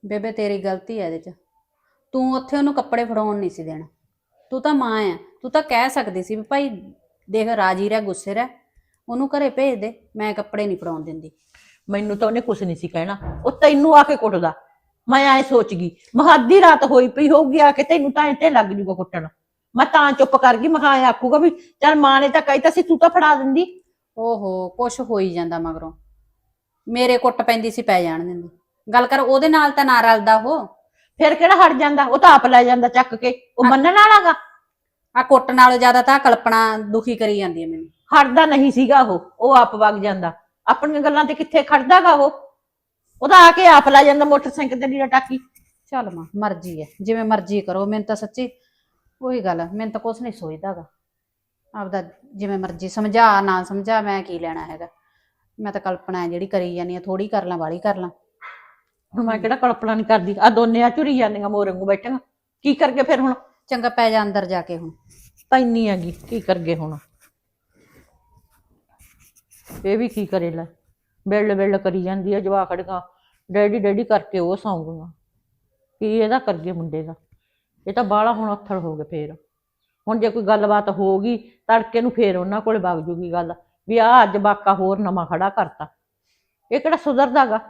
ਬੇਬੇ ਤੇਰੀ ਗਲਤੀ ਹੈ ਇਹਦੇ ਚ। ਤੂੰ ਉੱਥੇ ਉਹਨੂੰ ਕੱਪੜੇ ਫੜਾਉਣ ਨਹੀਂ ਸੀ ਦੇਣਾ। ਤੂੰ ਤਾਂ ਮਾਂ ਆ। ਤੂੰ ਤਾਂ ਕਹਿ ਸਕਦੀ ਸੀ ਵੀ ਭਾਈ ਦੇਖ ਰਾਜੀ ਰਹਿ ਗੁੱਸੇ ਰਹਿ। ਉਹਨੂੰ ਘਰੇ ਭੇਜ ਦੇ। ਮੈਂ ਕੱਪੜੇ ਨਹੀਂ ਫੜਾਉਣ ਦਿੰਦੀ। ਮੈਨੂੰ ਤਾਂ ਉਹਨੇ ਕੁਝ ਨਹੀਂ ਸੀ ਕਹਿਣਾ। ਉਹ ਤੈਨੂੰ ਆ ਕੇ ਕੁੱਟਦਾ। ਮੈਂ ਐ ਸੋਚ ਗਈ ਮਹਾਦੀ ਰਾਤ ਹੋਈ ਪਈ ਹੋਊਗੀ ਆ ਕੇ ਤੈਨੂੰ ਤਾਂ ਇੱਥੇ ਲੱਗ ਜੂਗਾ ਕੁੱਟਣ। ਮੈਂ ਤਾਂ ਚੁੱਪ ਕਰ ਗਈ ਮੈਂ ਕਿਹਾ ਐਂ ਆਖੂਗਾ ਵੀ ਚੱਲ ਮਾਂ ਨੇ ਤਾਂ ਕਹਿਤਾ ਸੀ ਤੂੰ ਤਾਂ ਫੜਾ ਦਿੰਦੀ। ਓਹੋ ਕੁਛ ਹੋ ਹੀ ਜਾਂਦਾ ਮਗਰੋਂ। ਮੇਰੇ ਕੁੱਟ ਪੈਂਦੀ ਸੀ ਪੈ ਜਾਣ ਦਿੰਦੀ। ਗੱਲ ਕਰ ਉਹਦੇ ਨਾਲ ਤਾਂ ਨਾ ਰਲਦਾ ਉਹ। ਫਿਰ ਕਿਹੜਾ ਹਟ ਜਾਂਦਾ? ਉਹ ਤਾਂ ਆਪ ਲੈ ਜਾਂਦਾ ਚੱਕ ਕੇ। ਉਹ ਮੰਨਣ ਵਾਲਾਗਾ ਆ ਕੁੱਟ ਨਾਲੋਂ ਜ਼ਿਆਦਾ ਤਾਂ ਕਲਪਨਾ ਦੁਖੀ ਕਰੀ ਜਾਂਦੀ ਹੈ ਮੈਨੂੰ। ਹਟਦਾ ਨਹੀਂ ਸੀਗਾ ਉਹ ਉਹ ਆਪ ਵਗ ਜਾਂਦਾ। ਆਪਣੀਆਂ ਗੱਲਾਂ ਤੇ ਕਿੱਥੇ ਖੜਦਾਗਾ ਉਹ? ਉਹਦਾ ਆ ਕੇ ਆਪ ਲਾ ਜਾਂਦਾ ਮੋਟਰਸਾਈਕਲ ਤੇ ਲੀੜਾ ਟਾਕੀ। ਚੱਲ ਮਾਂ ਮਰਜ਼ੀ ਹੈ ਜਿਵੇਂ ਮਰਜ਼ੀ ਕਰੋ ਮੈਨੂੰ ਤਾਂ ਸੱਚੀ ਉਹੀ ਗੱਲ ਹੈ, ਮੈਨੂੰ ਤਾਂ ਕੁਛ ਨਹੀਂ ਸੋਚਦਾਗਾ। ਆਪਦਾ ਜਿਵੇਂ ਮਰਜ਼ੀ ਸਮਝਾ ਨਾ ਸਮਝਾ ਮੈਂ ਕੀ ਲੈਣਾ ਹੈਗਾ। ਮੈਂ ਤਾਂ ਕਲਪਨਾ ਹੈ ਜਿਹੜੀ ਕਰੀ ਜਾਂਦੀ ਆ ਥੋੜੀ ਕਰ ਲਾਂ ਬਾਲੀ ਕਰ ਲਾਂ। ਹੁਣ ਮੈਂ ਕਿਹੜਾ ਕਲਪਨਾ ਨਹੀਂ ਕਰਦੀ। ਆ ਦੋਨੇ ਆ ਝੁਰੀ ਜਾਂਦੀਆਂ ਮੋਰੇ ਨੂੰ ਬੈਠੀਆਂ। ਕੀ ਕਰਗੇ ਫਿਰ ਹੁਣ? ਚੰਗਾ ਪੈ ਜਾ ਅੰਦਰ ਜਾ ਕੇ ਹੁਣ। ਪੈਣੀ ਹੈਗੀ ਕੀ ਕਰਗੇ ਹੁਣ? ਇਹ ਵੀ ਕੀ ਕਰੇ ਲੈ। ਬਿੱਲ ਬਿੱਲ ਕਰੀ ਜਾਂਦੀ ਹੈ ਜਵਾਖੜੀਆਂ ਡੈਡੀ ਡੈਡੀ ਕਰਕੇ ਉਹ ਸੌਂਗੂਗਾ ਕੀ ਇਹਦਾ ਕਰੀਏ ਮੁੰਡੇ ਦਾ? ਇਹ ਤਾਂ ਬਾਹਲਾ ਹੁਣ ਅੱਥੜ ਹੋ ਗਏ ਫੇਰ। ਹੁਣ ਜੇ ਕੋਈ ਗੱਲਬਾਤ ਹੋ ਗਈ ਤੜਕੇ ਨੂੰ ਫੇਰ ਉਹਨਾਂ ਕੋਲੇ ਵਗ ਜੂਗੀ ਗੱਲ ਵੀ ਆ ਅੱਜ ਬਾਕਾ ਹੋਰ ਨਵਾਂ ਖੜਾ ਕਰਤਾ। ਇਹ ਕਿਹੜਾ ਸੁਧਰਦਾਗਾ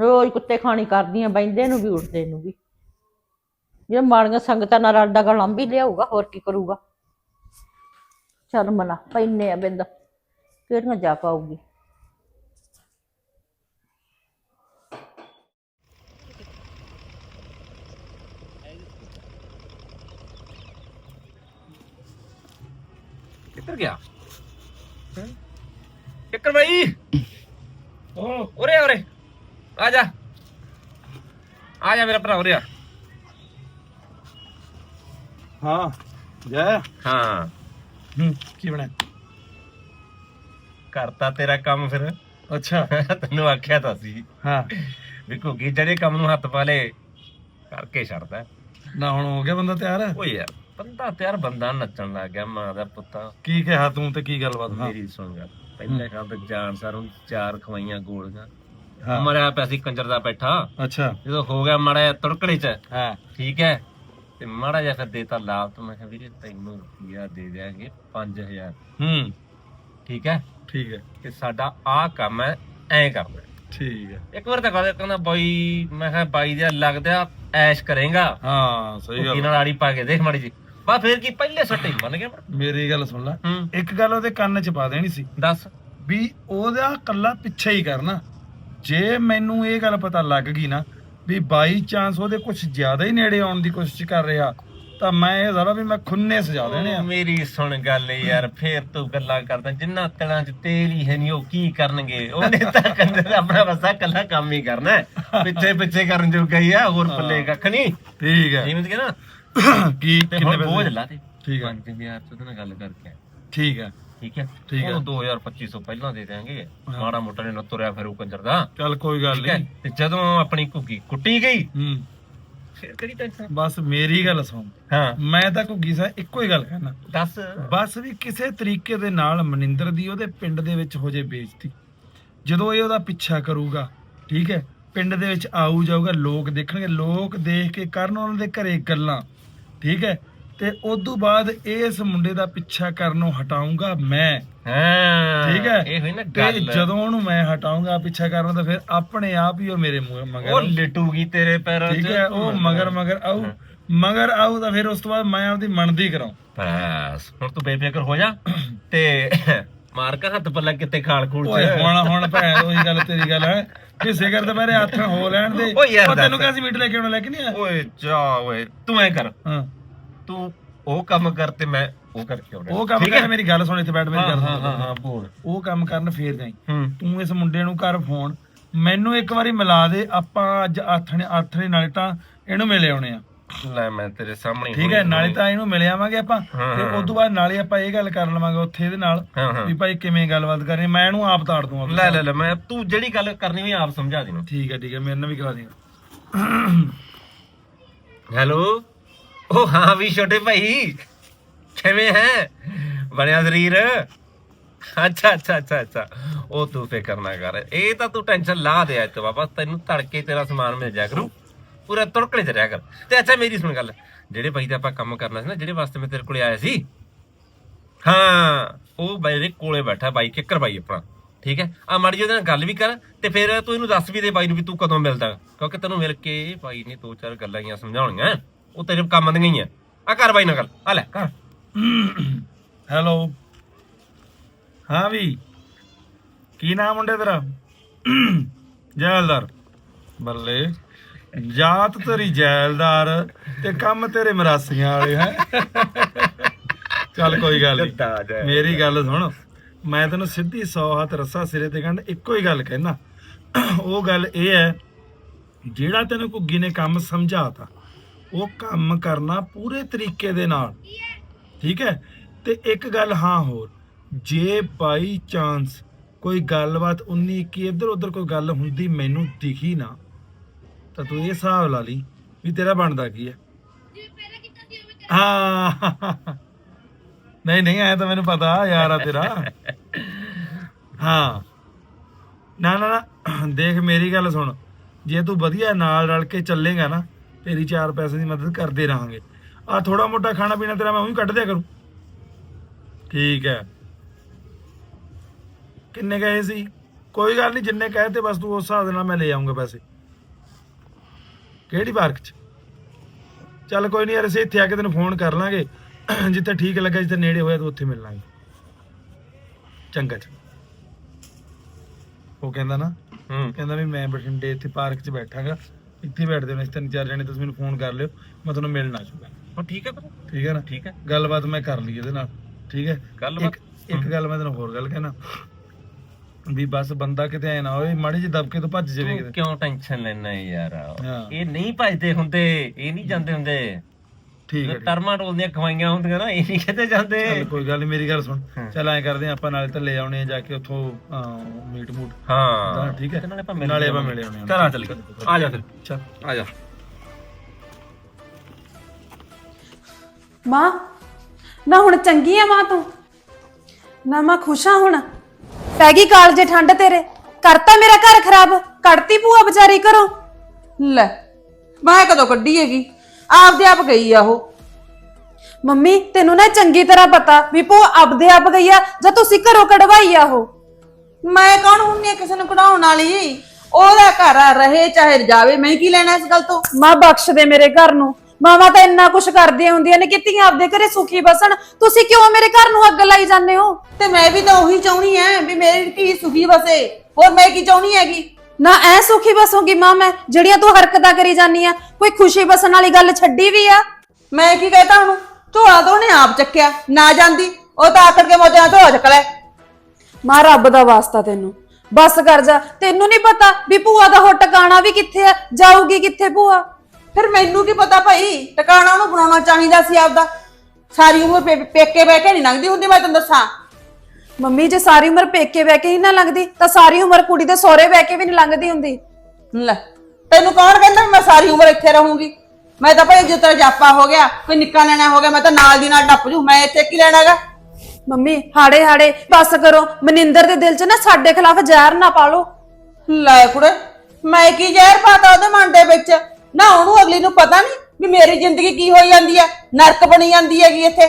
ਰੋਜ਼ ਕੁੱਤੇ ਖਾਣੀ ਕਰਦੀਆਂ ਬੈਂਦੇ ਨੂੰ ਵੀ, ਉੱਠਦੇ ਨੂੰ ਵੀ। ਜੇ ਮਾੜੀਆਂ ਸੰਗਤਾਂ ਨਾਲ ਰਲਦਾ ਗਾ, ਲੰਬੀ ਲਿਆਊਗਾ, ਹੋਰ ਕੀ ਕਰੂਗਾ? ਚੱਲ ਮਨਾ ਪੈਨੇ ਆ ਬਿੰਦ। ਕਿਹੜੀਆਂ ਜਾ ਪਾਊਗੀ ਗਿਆ। ਹੈਂ? ਕਿੱਕਰ ਭਾਈ ਓ ਉਰੇ ਆ, ਉਰੇ। ਆ ਜਾ। ਆ ਜਾ ਮੇਰਾ ਭਰਾ ਉਰੇ ਆ। ਹਾਂ ਜੈ। ਹਾਂ। ਹੂੰ ਕੀ ਬਣਿਆ? ਕਰਤਾ ਤੇਰਾ ਕੰਮ ਫਿਰ। ਅੱਛਾ। ਤੈਨੂੰ ਆਖਿਆ ਤਾਂ ਸੀ। ਹਾਂ। ਵੀ ਘੁੱਗੀ ਜਿਹੜੇ ਕੰਮ ਨੂੰ ਹੱਥ ਪਾ ਲੇ ਕਰਕੇ ਛੱਡਦਾ। ਨਾ ਹੁਣ ਹੋ ਗਿਆ ਬੰਦਾ ਤਿਆਰ? ਓ ਯਾਰ। ਬੰਦਾ ਤਿਆਰ ਬੰਦਾ ਨੱਚਣ ਲੱਗ ਗਿਆ ਮਾਂ ਦਾ ਪੁੱਤਾ। ਕੀ ਕਿਹਾ ਤੂੰ ਤੇ ਕੀ ਗੱਲਬਾਤ ਮੇਰੀ ਸੁਣ ਗੱਲ ਪਹਿਲੇ ਤੇ ਜਾਣ ਸਾਰ ਉਹਨੂੰ ਚਾਰ ਖਵਾਈਆਂ ਗੋਲੀਆਂ। ਹਾਂ। ਮਰਿਆ ਪਿਆ ਸੀ ਕੰਜਰ ਦਾ ਬੈਠਾ ਅੱਛਾ। ਜਦੋਂ ਹੋ ਗਿਆ ਮਾੜਾ ਤੜਕੜੇ ਚ। ਹਾਂ। ਠੀਕ ਹੈ। ਤੇ ਮਾੜਾ ਜਿਹਾ ਫਿਰ ਦੇਤਾ ਲਾਭ ਤੇ ਮੈਂ ਕਿਹਾ ਵੀਰੇ ਤੈਨੂੰ ਰੁਪਿਆ ਦੇ ਦਿਆਂਗੇ 5000 ਹੂੰ। ਠੀਕ ਹੈ। ਠੀਕ ਹੈ। ਤੇ ਸਾਡਾ ਆਹ ਕੰਮ ਹੈ ਐਂ ਕਰਨਾ ਠੀਕ ਹੈ। ਇੱਕ ਵਾਰ ਤਾਂ ਕਹਿੰਦਾ ਕਹਿੰਦਾ ਬਾਈ ਮੈਂ ਕਿਹਾ ਬਾਈ ਦਾ ਲੱਗਦਾ ਐਸ਼ ਕਰੇਗਾ। ਹਾਂ ਸਹੀ ਗੱਲ ਨਾਲ ਆੜੀ ਪਾ ਕੇ ਦੇਖ ਮਾੜੀ ਜੀ ਬਾ ਫਿਰ ਕੀ ਪਹਿਲੇ ਸੱਟੇ ਮੰਨ ਗਿਆ ਮੈਂ। ਮੇਰੀ ਗੱਲ ਸੁਣ ਲੈ। ਹੂੰ। ਇੱਕ ਗੱਲ ਉਹਦੇ ਕੰਨ 'ਚ ਪਾ ਦੇਣੀ ਸੀ। ਦੱਸ। ਵੀ ਉਹਦਾ ਕੱਲਾ ਪਿੱਛੇ ਹੀ ਕਰਨਾ। ਜੇ ਮੈਨੂੰ ਇਹ ਗੱਲ ਪਤਾ ਲੱਗ ਗਈ ਨਾ ਵੀ ਬਾਈ ਚਾਂਸ ਉਹਦੇ ਕੁਝ ਜ਼ਿਆਦਾ ਹੀ ਨੇੜੇ ਆਉਣ ਦੀ ਕੋਸ਼ਿਸ਼ ਕਰ ਰਿਹਾ ਤਾਂ ਮੈਂ ਇਹ ਜ਼ਰਾ ਵੀ ਮੈਂ ਖੁੰਨੇ ਸਜਾ ਦੇਣੇ ਆ। ਮੇਰੀ ਸੁਣ ਗੱਲ ਯਾਰ ਫੇਰ ਤੂੰ ਗੱਲਾਂ ਕਰਦਾ। ਜਿੰਨਾ ਤਲਾਂ 'ਚ ਤੇਲ ਹੀ ਹੈ ਨਹੀਂ ਉਹ ਕੀ ਕਰਨਗੇ? ਉਹਨੇ ਤਾਂ ਕੰਜਰ ਆਪਣਾ ਵਸਾ ਕੱਲਾ ਕੰਮ ਹੀ ਕਰਨਾ ਹੈ। ਪਿੱਛੇ ਪਿੱਛੇ ਕਰਨ ਜੋਗਾ ਹੀ ਆ ਹੋਰ ਪੱਲੇ ਕੱਖ ਨਹੀਂ ਠੀਕ ਹੈ। ਜਿਵੇਂ ਕਿ ਨਾ? ਕੀ ਤੇ ਕਿੰਨੇ ਹੁਣ ਬੋਝ ਲਾ ਤੇ। ਠੀਕ ਹੈ 5000 ਚ ਉਹਦੇ ਨਾਲ ਗੱਲ ਕਰਕੇ ਆਇਆ। ਠੀਕ ਹੈ ਠੀਕ ਹੈ ਠੀਕ ਹੈ। ਉਹ 2250 ਪਹਿਲਾਂ ਦੇ ਦੇਾਂਗੇ ਮਾੜਾ ਮੋਟਾ ਨੇ ਤੁਰਿਆ ਫਿਰ ਉਹ ਕੰਜਰ ਦਾ। ਚੱਲ ਕੋਈ ਗੱਲ ਠੀਕ ਹੈ ਨਹੀਂ। ਤੇ ਜਦੋਂ ਆਪਣੀ ਕੁੱਕੀ ਕੁੱਟੀ ਗਈ ਹੂੰ। ਫਿਰ ਕਿਹੜੀ ਟੈਨਸ਼ਨ ਬਸ ਮੇਰੀ ਗੱਲ ਸੁਣ। ਹਾਂ। ਮੈਂ ਤਾਂ ਘੁੱਗੀ ਸਾਹਿਬ ਇੱਕੋ ਹੀ ਗੱਲ ਕਹਿਣਾ। ਦੱਸ। ਬਸ ਵੀ ਕਿਸੇ ਤਰੀਕੇ ਦੇ ਨਾਲ ਮਨਿੰਦਰ ਦੀ ਉਹਦੇ ਪਿੰਡ ਦੇ ਵਿੱਚ ਹੋ ਜੇ ਬੇਇੱਜ਼ਤੀ। ਜਦੋਂ ਇਹ ਉਹਦਾ ਪਿੱਛਾ ਕਰੂਗਾ ਠੀਕ ਹੈ ਪਿੰਡ ਦੇ ਵਿੱਚ ਆਊ ਜਾਊਗਾ ਲੋਕ ਦੇਖਣਗੇ। ਲੋਕ ਦੇਖ ਕੇ ਕਰਨ ਉਹਨਾਂ ਦੇ ਘਰੇ ਗੱਲਾਂ। ਠੀਕ ਹੈ? ਤੇ ਉਸ ਤੋਂ ਬਾਅਦ ਇਸ ਮੁੰਡੇ ਦਾ ਪਿੱਛਾ ਕਰਨੋਂ ਹਟਾਊਂਗਾ ਮੈਂ। ਹਾਂ ਠੀਕ ਹੈ? ਇਹ ਹੋਈ ਨਾ ਤੇ ਗੱਲ। ਜਦੋਂ ਉਹਨੂੰ ਮੈਂ ਹਟਾਊਂਗਾ ਪਿੱਛਾ ਕਰਨੋਂ ਤਾਂ ਫਿਰ ਆਪਣੇ ਆਪ ਹੀ ਉਹ ਮੇਰੇ ਮੂੰਹ ਮਗਰ ਉਹ। ਲਟੂਗੀ ਤੇਰੇ ਪੈਰਾਂ 'ਚ। ਠੀਕ ਹੈ? ਉਹ ਮਗਰ ਮਗਰ ਆਊ। ਮਗਰ ਆਊ ਤਾਂ ਫਿਰ ਉਸ ਤੋਂ ਬਾਅਦ ਮੈਂ ਆਪਦੀ ਮੰਨਦੀ ਕਰਾਉ ਬਸ ਹੁਣ ਤੂੰ ਬੇਫਿਕਰ ਹੋ ਜਾ ਤੇ ਮਾਰ ਕੇ ਹੱਥ ਪੱਲਾ ਕਿਤੇ ਖਾਲ ਖੂਲ ਓਏ ਹੁਣ ਹੁਣ ਭੈਣ ਉਹੀ ਗੱਲ ਤੇਰੀ ਗੱਲ ਹੈ। ਕਿ ਸਿਗਰ ਤੇ ਮੇਰੇ ਹੱਥ ਹੋ ਲੈਣ ਦੇ। ਓਏ ਯਾਰ ਉਹ ਤੈਨੂੰ ਦੱਸ। ਕਿਹਾ ਸੀ ਮੀਟ ਲੈ ਕੇ ਆਉਣਾ ਲੈ ਕੇ ਨਹੀਂ ਆਇਆ? ਓਏ ਜਾ ਓਏ ਤੂੰ ਐ ਕਰ। ਹਾਂ। ਤੂੰ ਉਹ ਕੰਮ ਕਰ ਤੇ ਮੈਂ ਉਹ ਕਰਕੇ ਆਉਣਾ। ਉਹ ਕੰਮ ਠੀਕ ਹੈ? ਮੇਰੀ ਗੱਲ ਸੁਣ ਇੱਥੇ ਬੈਠ ਮੇਰੀ ਹਾਂ ਗੱਲ ਹਾਂ ਹਾਂ ਹਾਂ ਬੋਲ। ਉਹ ਕੰਮ ਕਰਨ ਫੇਰ ਜਾਈ। ਹੂੰ। ਤੂੰ ਇਸ ਮੁੰਡੇ ਨੂੰ ਕਰ ਫੋਨ। ਮੈਨੂੰ ਇੱਕ ਵਾਰੀ ਮਿਲਾ ਦੇ ਆਪਾਂ ਅੱਜ ਆਥਣੇ ਆਥਣੇ ਨਾਲੇ ਤਾਂ ਇਹਨੂੰ ਮਿਲੇ ਆਉਣੇ ਆ। ਲੈ ਮੈਂ ਤੇਰੇ ਸਾਹਮਣੇ ਠੀਕ ਹੈ ਨਾਲੇ ਤਾਂ ਇਹਨੂੰ ਮਿਲ ਆਵਾਂਗੇ ਆਪਾਂ। ਤੇ। ਉਸ ਤੋਂ ਬਾਅਦ ਨਾਲੇ ਆਪਾਂ ਇਹ ਗੱਲ ਕਰ ਲਵਾਂਗੇ ਉੱਥੇ ਇਹਦੇ ਨਾਲ ਵੀ ਭਾਈ ਕਿਵੇਂ ਗੱਲਬਾਤ ਕਰਨੀ ਮੈਂ ਇਹਨੂੰ ਆਪ ਤਾੜ ਦੂੰਗਾ ਲੈ ਲੈ ਲੈ ਮੈਂ ਤੂੰ ਜਿਹੜੀ ਗੱਲ ਕਰਨੀ ਵੀ ਆਪ ਸਮਝਾ ਦੇਣਾ ਠੀਕ ਹੈ ਠੀਕ ਹੈ ਮੇਰੇ ਨਾਲ ਵੀ ਕਰਾ ਦੇ ਹੈਲੋ? ਉਹ ਹਾਂ ਵੀ ਛੋਟੇ ਭਾਈ। ਕਿਵੇਂ ਹੈ? ਬਣਿਆ ਸਰੀਰ? ਅੱਛਾ ਅੱਛਾ ਅੱਛਾ ਅੱਛਾ। ਉਹ ਤੂੰ ਫਿਕਰ ਨਾ ਕਰ। ਇਹ ਤਾਂ ਤੂੰ ਟੈਨਸ਼ਨ ਲਾ ਦੇ ਅੱਜ ਤੋਂ ਵਾਪਸ ਤੈਨੂੰ ਤੜਕੇ ਤੇਰਾ ਸਮਾਨ ਮਿਲ ਜਾ ਕਰੂ। ਪੂਰਾ ਤੁੜਕਲੇ ਚ ਰਿਹਾ ਕਰ। ਤੇ ਅੱਛਾ, ਮੇਰੀ ਸੁਣ ਗੱਲ। ਜਿਹੜੇ ਬਾਈ ਦਾ ਆਪਾਂ ਕੰਮ ਕਰਨਾ ਸੀ ਨਾ, ਜਿਹੜੇ ਵਾਸਤੇ ਮੈਂ ਤੇਰੇ ਕੋਲੇ ਆਇਆ ਸੀ, ਹਾਂ, ਉਹ ਬਾਈ ਦੇ ਕੋਲੇ ਬੈਠਾ ਬਾਈ ਕਿੱਕਰ ਬਾਈ ਆਪਣਾ, ਠੀਕ ਹੈ? ਆ ਮਾੜੀ ਜਿਹੀ ਨਾਲ ਗੱਲ ਵੀ ਕਰ ਤੇ ਫਿਰ ਤੂੰ ਇਹਨੂੰ ਦੱਸ ਵੀ ਦੇ ਬਾਈ ਨੂੰ ਵੀ ਤੂੰ ਕਦੋਂ ਮਿਲਦਾ। ਕਿਉਂਕਿ ਤੈਨੂੰ ਮਿਲ ਕੇ ਬਾਈ ਨੇ ਦੋ ਚਾਰ ਗੱਲਾਂ ਹੀ ਸਮਝਾਉਣੀਆਂ। ਉਹ ਤੇਰੇ ਕੰਮ ਦੀਆਂ ਹੀ ਆ। ਆ ਕਰ ਬਾਈ ਨਾਲ ਗੱਲ। ਆ ਲੈ, ਕਰ। ਹੈਲੋ। ਹਾਂ ਵੀ, ਕੀ ਨਾਮ ਮੁੰਡੇ ਤੇਰਾ? ਜੈਲਦਾਰ ਬੱਲੇ। ਜਾਤ ਤੇਰੀ ਜੈਲਦਾਰ ਤੇ ਕੰਮ ਤੇਰੇ ਮਰਾਸੀਆਂ ਵਾਲੇ ਹੈ। ਚੱਲ ਕੋਈ ਗੱਲ ਨਹੀਂ ਮੇਰੀ ਗੱਲ ਸੁਣ ਮੈਂ ਤੈਨੂੰ ਸਿੱਧੀ 100 ਹੱਥ ਰੱਸਾ ਸਿਰੇ ਤੇ ਗੰਢ ਇੱਕੋ ਹੀ ਗੱਲ ਕਹਿਣਾ ਉਹ ਗੱਲ ਇਹ ਹੈ ਜਿਹੜਾ ਤੈਨੂੰ ਘੁੱਗੀ ਨੇ ਕੰਮ ਸਮਝਾਤਾ ਉਹ ਕੰਮ ਕਰਨਾ ਪੂਰੇ ਤਰੀਕੇ ਦੇ ਨਾਲ। ਠੀਕ ਹੈ? ਤੇ ਇੱਕ ਗੱਲ ਹਾਂ ਹੋਰ ਜੇ ਬਾਈ ਚਾਂਸ ਕੋਈ ਗੱਲਬਾਤ 19 21 ਇੱਧਰ ਉੱਧਰ ਕੋਈ ਗੱਲ ਹੁੰਦੀ ਮੈਨੂੰ ਦਿਖੀ ਨਾ ਤਾਂ ਤੂੰ ਇਹ ਹਿਸਾਬ ਲਾ ਲਈ ਵੀ ਤੇਰਾ ਬਣਦਾ ਕੀ ਹੈ। ਹਾਂ। ਨਹੀਂ ਨਹੀਂ ਆਇਆ ਤਾਂ ਮੈਨੂੰ ਪਤਾ, ਯਾਰ ਆ ਤੇਰਾ। ਹਾਂ। ਨਾ ਨਾ ਨਾ, ਦੇਖ ਮੇਰੀ ਗੱਲ ਸੁਣ। ਜੇ ਤੂੰ ਵਧੀਆ ਨਾਲ ਰਲ ਕੇ ਚੱਲੇਗਾ ਨਾ, ਤੇਰੀ ਚਾਰ ਪੈਸੇ ਦੀ ਮਦਦ ਕਰਦੇ ਰਹਾਂਗੇ। ਆ ਥੋੜਾ ਮੋਟਾ ਖਾਣਾ ਪੀਣਾ ਤੇਰਾ ਮੈਂ ਉਹੀ ਕੱਢ ਦਿਆ ਕਰੂੰ। ਠੀਕ ਹੈ। ਕਿੰਨੇ ਕਹੇ ਸੀ? ਕੋਈ ਗੱਲ ਨਹੀਂ, ਜਿੰਨੇ ਕਹੇ ਤੇ ਬਸ ਤੂੰ ਉਸ ਹਿਸਾਬ ਦੇ ਨਾਲ ਮੈਂ ਲੈ ਆਉਂਗਾ ਪੈਸੇ। ਕਿਹੜੀ ਪਾਰਕ 'ਚ? ਚੱਲ ਕੋਈ ਨਹੀਂ ਯਾਰ ਅਸੀਂ ਇੱਥੇ ਆ ਕੇ ਤੈਨੂੰ ਫੋਨ ਕਰ ਲਾਂਗੇ। ਜਿੱਥੇ ਠੀਕ ਲੱਗਾ ਜਿੱਥੇ ਨੇੜੇ ਹੋਇਆ ਤੂੰ ਉੱਥੇ ਮਿਲ ਲਾਂਗੇ। ਚੰਗਾ ਚੰਗਾ। ਉਹ ਕਹਿੰਦਾ ਨਾ ਹੂੰ। ਕਹਿੰਦਾ ਵੀ ਮੈਂ ਬਠਿੰਡੇ ਇੱਥੇ ਪਾਰਕ 'ਚ ਬੈਠਾਂਗਾ। ਇੱਥੇ ਬੈਠਦੇ ਨੇ ਤਿੰਨ ਚਾਰ ਜਣੇ ਤੁਸੀਂ ਮੈਨੂੰ ਫੋਨ ਕਰ ਲਿਓ ਮੈਂ ਤੁਹਾਨੂੰ ਮਿਲਣਾ ਚਾਹੁੰਦਾ ਉਹ ਠੀਕ ਹੈ ਫਿਰ। ਠੀਕ ਹੈ ਨਾ? ਠੀਕ ਹੈ ਗੱਲਬਾਤ ਮੈਂ ਕਰ ਲਈ ਇਹਦੇ ਨਾਲ। ਠੀਕ ਹੈ ਗੱਲਬਾਤ? ਇੱਕ ਇੱਕ ਗੱਲ ਮੈਂ ਤੈਨੂੰ ਹੋਰ ਗੱਲ ਕਹਿਣਾ। ਵੀ ਬਸ ਬੰਦਾ ਕਿਤੇ ਐ ਨਾ ਹੋਵੇ ਮਾੜੀ ਜਿਹੀ ਦਬਕੇ ਤੋਂ ਭੱਜ ਜਾਵੇ ਤੂੰ ਕਿਤੇ। ਕਿਉਂ ਟੈਨਸ਼ਨ ਲੈਣਾ ਯਾਰ? ਹਾਂ। ਇਹ ਨਹੀਂ ਭਜਦੇ ਹੁੰਦੇ ਇਹ ਨਹੀਂ ਜਾਂਦੇ ਹੁੰਦੇ। ਠੀਕ ਹੈ ਠੀਕ ਹੈ। ਟਰਮਾਂ ਟੋਲਦੀਆਂ ਖਵਾਈਆਂ ਹੁੰਦੀਆਂ ਨਾ ਇਹ ਨਹੀਂ ਕਿਤੇ ਜਾਂਦੇ। ਚੱਲ ਕੋਈ ਗੱਲ ਨੀ ਮੇਰੀ ਗੱਲ ਸੁਣ। ਹਾਂ। ਚੱਲ ਐਂ ਕਰਦੇ ਆਂ ਆਪਾਂ ਨਾਲੇ ਤਾਂ ਲੈ ਆਉਣੇ ਆ ਜਾ ਕੇ ਉੱਥੋਂ ਮੀਟ ਮੂਟ ਹਾਂ। ਤਾਂ ਠੀਕ ਹੈ ਤੇ ਨਾਲੇ ਆਪਾਂ ਮਿਲ ਨਾਲੇ ਆਪਾਂ ਮਿਲ ਆਉਣੇ ਆ। ਘਰਾਂ ਚੱਲ ਆ ਜਾ ਫਿਰ। ਚੱਲ। ਆ ਜਾ। ਮਾਂ ਨਾ ਹੁਣ ਚੰਗੀ ਆ ਮਾਂ ਤੂੰ। ਨਾ ਮੈਂ ਖੁਸ਼ ਆ ਹੁਣ। ਪੈ ਗਈ ਕਾਲਜੇ ਠੰਡ ਤੇਰੇ। ਕਰਤਾ ਮੇਰਾ ਘਰ ਖਰਾਬ ਕੱਢਤੀ ਭੂਆ ਵਿਚਾਰੀ ਘਰੋਂ। ਲੈ ਮੈਂ ਕਦੋਂ ਕੱਢੀ ਹੈਗੀ? ਆਪਦੇ ਆਪ ਗਈ ਆ ਉਹ। ਮੰਮੀ ਤੈਨੂੰ ਨਾ ਚੰਗੀ ਤਰ੍ਹਾਂ ਪਤਾ ਵੀ ਭੂਆ ਆਪਦੇ ਆਪ ਗਈ ਆ ਜਾਂ ਤੁਸੀਂ ਘਰੋਂ ਕਢਵਾਈ ਆ ਉਹ। ਮੈਂ ਕੌਣ ਹੁੰਨੀ ਆ ਕਿਸੇ ਨੂੰ ਕਢਾਉਣ ਵਾਲੀ? ਉਹਦਾ ਘਰ ਆ ਰਹੇ ਚਾਹੇ ਜਾਵੇ ਮੈਂ ਕੀ ਲੈਣਾ ਇਸ ਗੱਲ ਤੋਂ? ਮਾਂ ਬਖਸ਼ ਦੇ ਮੇਰੇ ਘਰ ਨੂੰ। ਮਾਵਾ ਤਾਂ ਇੰਨਾ ਕੁਛ ਕਰਦੀਆਂ ਹੁੰਦੀਆਂ ਨੇ ਕਿ ਧੀਆਂ ਆਪਦੇ ਘਰੇ ਸੁਖੀ ਬਸਣ। ਤੁਸੀਂ ਕਿਉਂ ਮੇਰੇ ਘਰ ਨੂੰ ਅੱਗ ਲਾਈ ਜਾਂਦੇ ਹੋ? ਤੇ ਮੈਂ ਵੀ ਤਾਂ ਉਹੀ ਚਾਹੁੰਦੀ ਐ ਵੀ ਮੇਰੀ ਧੀ ਸੁਖੀ ਵਸੇ ਹੋਰ ਮੈਂ ਕੀ ਚਾਹੁੰਦੀ ਹੈਗੀ? ਨਾ ਐ ਸੁਖੀ ਬਸੂਗੀ ਮਾਂ ਮੈਂ ਜਿਹੜੀਆਂ ਤੂੰ ਹਰਕਤਾਂ ਕਰੀ ਜਾਂਦੀ ਆ ਕੋਈ ਖੁਸ਼ੀ ਬਸਣ ਵਾਲੀ ਗੱਲ ਛੱਡੀ ਵੀ ਆ। ਮੈਂ ਕੀ ਕਹਤਾ ਉਹਨੂੰ? ਝੋਲਾ ਤਾਂ ਉਹਨੇ ਆਪ ਚੱਕਿਆ ਨਾ ਜਾਂਦੀ। ਉਹ ਤਾਂ ਆਕੜ ਕੇ ਮੋਜਾਂ ਝੋਲਾ ਚੱਕ ਲੈ। ਮਾਂ ਰੱਬ ਦਾ ਵਾਸਤਾ ਤੈਨੂੰ। ਬਸ ਕਰ ਜਾ ਤੈਨੂੰ ਨਹੀਂ ਪਤਾ ਵੀ ਭੂਆ ਦਾ ਹੋ ਟਿਕਾਣਾ ਵੀ ਕਿੱਥੇ ਆ ਜਾਊਗੀ ਕਿੱਥੇ ਭੂਆ? ਫਿਰ ਮੈਨੂੰ ਕੀ ਪਤਾ ਭਾਈ? ਟਿਕਾਣਾ ਉਹਨੂੰ ਬਣਾਉਣਾ ਚਾਹੀਦਾ ਸੀ ਆਪਦਾ। ਸਾਰੀ ਉਮਰ ਪੇ- ਪੇਕੇ ਬਹਿ ਕੇ ਨਹੀਂ ਲੰਘਦੀ ਹੁੰਦੀ ਮੈਂ ਤੈਨੂੰ ਦੱਸਾਂ। ਮੰਮੀ ਜੇ ਸਾਰੀ ਉਮਰ ਪੇਕੇ ਬਹਿ ਕੇ ਹੀ ਨਾ ਲੰਘਦੀ ਤਾਂ ਸਾਰੀ ਉਮਰ ਕੁੜੀ ਦੇ ਸਹੁਰੇ ਬਹਿ ਕੇ ਵੀ ਨਹੀਂ ਲੰਘਦੀ ਹੁੰਦੀ। ਲੈ ਤੈਨੂੰ ਕੌਣ ਕਹਿੰਦਾ ਵੀ ਮੈਂ ਸਾਰੀ ਉਮਰ ਇੱਥੇ ਰਹੂੰਗੀ? ਮੈਂ ਤਾਂ ਭਾਈ ਜਿਸ ਤਰ੍ਹਾਂ ਜਾਪਾ ਹੋ ਗਿਆ ਕੋਈ ਨਿੱਕਾ ਲੈਣਾ ਹੋ ਗਿਆ ਮੈਂ ਤਾਂ ਨਾਲ ਦੀ ਨਾਲ ਟੱਪ ਜੂ। ਮੈਂ ਇੱਥੇ ਕੀ ਲੈਣਾਗਾ ਮੰਮੀ ਹਾੜੇ ਹਾੜੇ ਬਸ ਕਰੋ। ਮਨਿੰਦਰ ਦੇ ਦਿਲ 'ਚ ਨਾ ਸਾਡੇ ਖਿਲਾਫ ਜ਼ਹਿਰ ਨਾ ਪਾ ਲਓ ਲੈ ਕੁੜੇ ਮੈਂ ਕੀ ਜ਼ਹਿਰ ਪਾਤਾ ਉਹਦੇ ਮਨ ਦੇ ਵਿੱਚ? ਨਾ ਉਹਨੂੰ ਅਗਲੀ ਨੂੰ ਪਤਾ ਨਹੀਂ ਵੀ ਮੇਰੀ ਜ਼ਿੰਦਗੀ ਕੀ ਹੋਈ ਜਾਂਦੀ ਹੈ ਨਰਕ ਬਣੀ ਜਾਂਦੀ ਹੈਗੀ ਇੱਥੇ।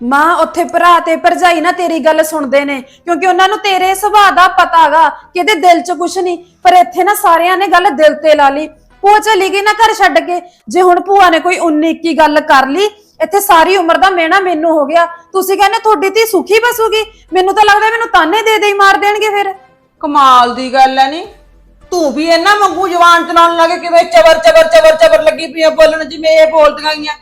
ਮਾਂ ਉੱਥੇ ਭਰਾ ਤੇ ਭਰਜਾਈ ਨਾ ਤੇਰੀ ਗੱਲ ਸੁਣਦੇ ਨੇ ਕਿਉਂਕਿ ਉਹਨਾਂ ਨੂੰ ਤੇਰੇ ਸੁਭਾਅ ਦਾ ਪਤਾਗਾ ਕਿ ਇਹਦੇ ਦਿਲ 'ਚ ਕੁਛ ਨਹੀਂ। ਪਰ ਇੱਥੇ ਨਾ ਸਾਰਿਆਂ ਨੇ ਗੱਲ ਦਿਲ ਤੇ ਲਾ ਲਈ। ਭੂਆ ਚਲੀ ਗਈ ਨਾ ਘਰ ਛੱਡ ਕੇ। ਜੇ ਹੁਣ ਭੂਆ ਨੇ ਕੋਈ 19 21 ਗੱਲ ਕਰ ਲਈ ਇੱਥੇ ਸਾਰੀ ਉਮਰ ਦਾ ਮਿਹਣਾ ਮੈਨੂੰ ਹੋ ਗਿਆ। ਤੁਸੀਂ ਕਹਿੰਦੇ ਤੁਹਾਡੀ ਧੀ ਸੁਖੀ ਬਸੂਗੀ? ਮੈਨੂੰ ਤਾਂ ਲੱਗਦਾ ਮੈਨੂੰ ਤਾਨੇ ਦੇ ਦੇ ਹੀ ਮਾਰ ਦੇਣਗੇ ਫਿਰ। ਕਮਾਲ ਦੀ ਗੱਲ ਹੈ ਨੀ। ਤੂੰ ਵੀ ਇਹਨਾਂ ਮੰਗੂ ਜਵਾਨ ਚਲਾਉਣ ਲੱਗੇ ਕਿਵੇਂ ਚਬਰ ਚਬਰ ਚਬਰ ਚਬਰ ਲੱਗੀ ਪਈ ਆ ਬੋਲਣ ਜਿਵੇਂ ਇਹ ਬੋਲਦੀਆਂ ਗਈਆਂ।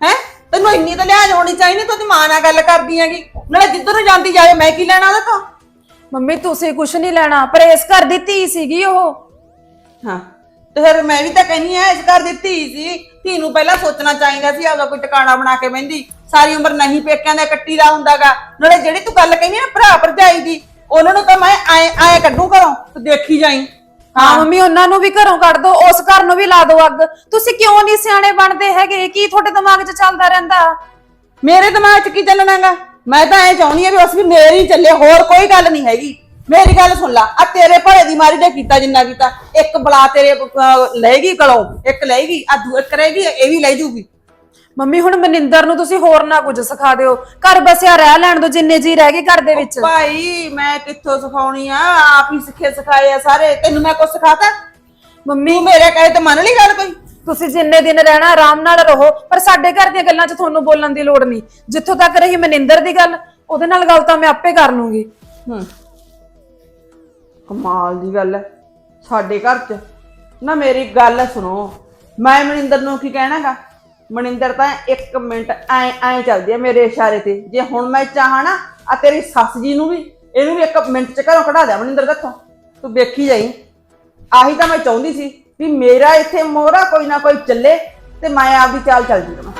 ਹੈ? ਤੈਨੂੰ ਇੰਨੀ ਤਾਂ ਲਿਹਾਜ਼ ਹੋਣੀ ਚਾਹੀਦੀ ਤੂੰ ਤੇ ਮਾਂ ਨਾਲ ਗੱਲ ਕਰਦੀ ਹੈਗੀ। ਨਾਲੇ ਜਿੱਧਰ ਨੂੰ ਜਾਂਦੀ ਜਾਵੇ ਮੈਂ ਕੀ ਲੈਣਾ ਉਹਦੇ ਤੋਂ ਮੰਮੀ ਤੁਸੀਂ ਕੁਛ ਨਹੀਂ ਲੈਣਾ ਪਰ ਇਸ ਘਰ ਦੀ ਧੀ ਸੀਗੀ ਉਹ। ਹਾਂ ਤੇ ਫਿਰ ਮੈਂ ਵੀ ਤਾਂ ਕਹਿੰਦੀ ਐ ਇਸ ਘਰ ਦੀ ਧੀ ਸੀ। ਧੀ ਨੂੰ ਪਹਿਲਾਂ ਸੋਚਣਾ ਚਾਹੀਦਾ ਸੀ ਆਪਦਾ ਕੋਈ ਟਿਕਾਣਾ ਬਣਾ ਕੇ ਬਹਿੰਦੀ। ਸਾਰੀ ਉਮਰ ਨਹੀਂ ਪੇਕਿਆਂ ਦਾ ਕੱਟੀ ਦਾ ਹੁੰਦਾਗਾ। ਨਾਲੇ ਜਿਹੜੀ ਤੂੰ ਗੱਲ ਕਹਿੰਦੀ ਨਾ ਭਰਾ ਭਰਜਾਈ ਦੀ ਉਹਨਾਂ ਨੂੰ ਤਾਂ ਮੈਂ ਐ ਐ ਕੱਢੂ ਘਰੋਂ ਤੂੰ ਦੇਖੀ ਜਾਈ। ਹਾਂ। ਮੰਮੀ ਉਹਨਾਂ ਨੂੰ ਵੀ ਘਰੋਂ ਕੱਢ ਦੋ ਉਸ ਘਰ ਨੂੰ ਵੀ ਲਾ ਦੋ ਅੱਗ। ਤੁਸੀਂ ਕਿਉਂ ਨਹੀਂ ਸਿਆਣੇ ਬਣਦੇ ਹੈਗੇ? ਕੀ ਤੁਹਾਡੇ ਦਿਮਾਗ 'ਚ ਚੱਲਦਾ ਰਹਿੰਦਾ? ਮੇਰੇ ਦਿਮਾਗ 'ਚ ਕੀ ਚੱਲਣਾਗਾ ਮੈਂ ਤਾਂ ਐ ਚਾਹੁੰਦੀ ਆ ਵੀ ਉਸ ਵੀ ਮੇਰੀ ਚੱਲੇ ਹੋਰ ਕੋਈ ਗੱਲ ਨਹੀਂ ਹੈਗੀ। ਮੇਰੀ ਗੱਲ ਸੁਣ ਲਾ ਆ ਤੇਰੇ ਭਲੇ ਦੀ ਮਾਰੀ ਦੇ ਕੀਤਾ ਜਿੰਨਾ ਕੀਤਾ। ਇੱਕ ਬਲਾ ਤੇਰੇ ਲਏਗੀ ਗਲੋਂ ਇੱਕ ਲਏਗੀ ਆ ਦੂ ਇੱਕ ਰਹੇਗੀ ਇਹ ਵੀ ਲੈ ਜੂਗੀ। ਮੰਮੀ ਹੁਣ ਮਨਿੰਦਰ ਨੂੰ ਤੁਸੀਂ ਹੋਰ ਨਾ ਕੁਝ ਸਿਖਾ ਦਿਓ। ਘਰ ਬਸਿਆ ਰਹਿ ਲੈਣ ਦੋ ਜਿੰਨੇ ਜੀ ਰਹਿ ਗਏ ਘਰ ਦੇ ਵਿੱਚ। ਭਾਈ ਮੈਂ ਕਿੱਥੋਂ ਸਿਖਾਉਣੀ ਆ? ਆਪ ਹੀ ਸਿੱਖੇ ਸਿਖਾਏ ਆ ਸਾਰੇ। ਤੈਨੂੰ ਮੈਂ ਕੁਝ ਸਿਖਾਤਾ? ਮੰਮੀ। ਤੂੰ ਮੇਰੇ ਕਹੇ ਤੇ ਮੰਨ ਲਈ ਗੱਲ ਕੋਈ? ਤੁਸੀਂ ਜਿੰਨੇ ਦਿਨ ਰਹਿਣਾ ਆਰਾਮ ਨਾਲ ਰਹੋ ਪਰ ਸਾਡੇ ਘਰ ਦੀਆਂ ਗੱਲਾਂ 'ਚ ਤੁਹਾਨੂੰ ਬੋਲਣ ਦੀ ਲੋੜ ਨਹੀਂ। ਜਿੱਥੋਂ ਤੱਕ ਰਹੀ ਮਨਿੰਦਰ ਦੀ ਗੱਲ ਉਹਦੇ ਨਾਲ ਗੱਲ ਤਾਂ ਮੈਂ ਆਪੇ ਕਰ ਲੂੰਗੀ। ਹੂੰ। ਕਮਾਲ ਦੀ ਗੱਲ ਹੈ ਸਾਡੇ ਘਰ 'ਚ ਨਾ ਮੇਰੀ ਗੱਲ ਸੁਣੋ। ਮੈਂ ਮਨਿੰਦਰ ਨੂੰ ਕੀ ਕਹਿਣਾਗਾ? ਮਨਿੰਦਰ, ਤਾਂ 1 ਮਿੰਟ ਐ ਐ ਚੱਲਦੀ ਹੈ ਮੇਰੇ ਇਸ਼ਾਰੇ ਤੇ। ਜੇ ਹੁਣ ਮੈਂ ਚਾਹਾਂ ਨਾ, ਆ ਤੇਰੀ ਸੱਸ ਜੀ ਨੂੰ ਵੀ, ਇਹਨੂੰ ਵੀ ਇੱਕ ਮਿੰਟ ਚ ਘਰੋਂ ਕਢਾ ਦਿਆਂ ਮਨਿੰਦਰ ਦੱਥੋਂ ਤੂੰ ਵੇਖੀ ਜਾਈ। ਆਹੀ ਤਾਂ ਮੈਂ ਚਾਹੁੰਦੀ ਸੀ ਵੀ ਮੇਰਾ ਇੱਥੇ ਮੋਹਰਾ ਕੋਈ ਨਾ ਕੋਈ ਚੱਲੇ ਤੇ ਮੈਂ ਆਪਦੀ ਚਾਲ ਚੱਲਦੀ ਰਵਾਂ